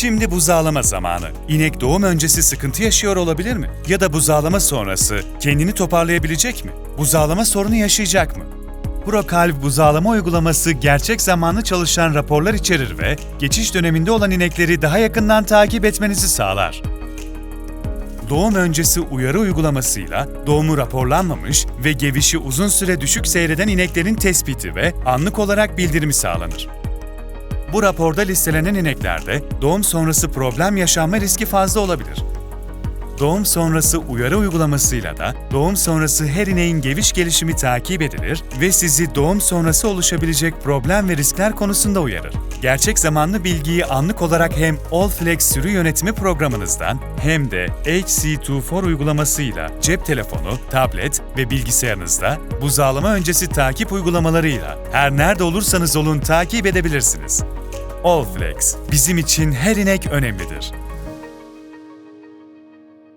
Şimdi buzağlama zamanı. İnek doğum öncesi sıkıntı yaşıyor olabilir mi? Ya da buzağlama sonrası kendini toparlayabilecek mi? Buzağlama sorunu yaşayacak mı? ProKalv buzağlama uygulaması gerçek zamanlı çalışan raporlar içerir ve geçiş döneminde olan inekleri daha yakından takip etmenizi sağlar. Doğum öncesi uyarı uygulamasıyla doğumu raporlanmamış ve gevişi uzun süre düşük seyreden ineklerin tespiti ve anlık olarak bildirimi sağlanır. Bu raporda listelenen ineklerde doğum sonrası problem yaşanma riski fazla olabilir. Doğum sonrası uyarı uygulamasıyla da doğum sonrası her ineğin geviş gelişimi takip edilir ve sizi doğum sonrası oluşabilecek problem ve riskler konusunda uyarır. Gerçek zamanlı bilgiyi anlık olarak hem AllFlex sürü yönetimi programınızdan hem de HC24 uygulamasıyla cep telefonu, tablet ve bilgisayarınızda buzağlama öncesi takip uygulamalarıyla her nerede olursanız olun takip edebilirsiniz. AllFlex, bizim için her inek önemlidir.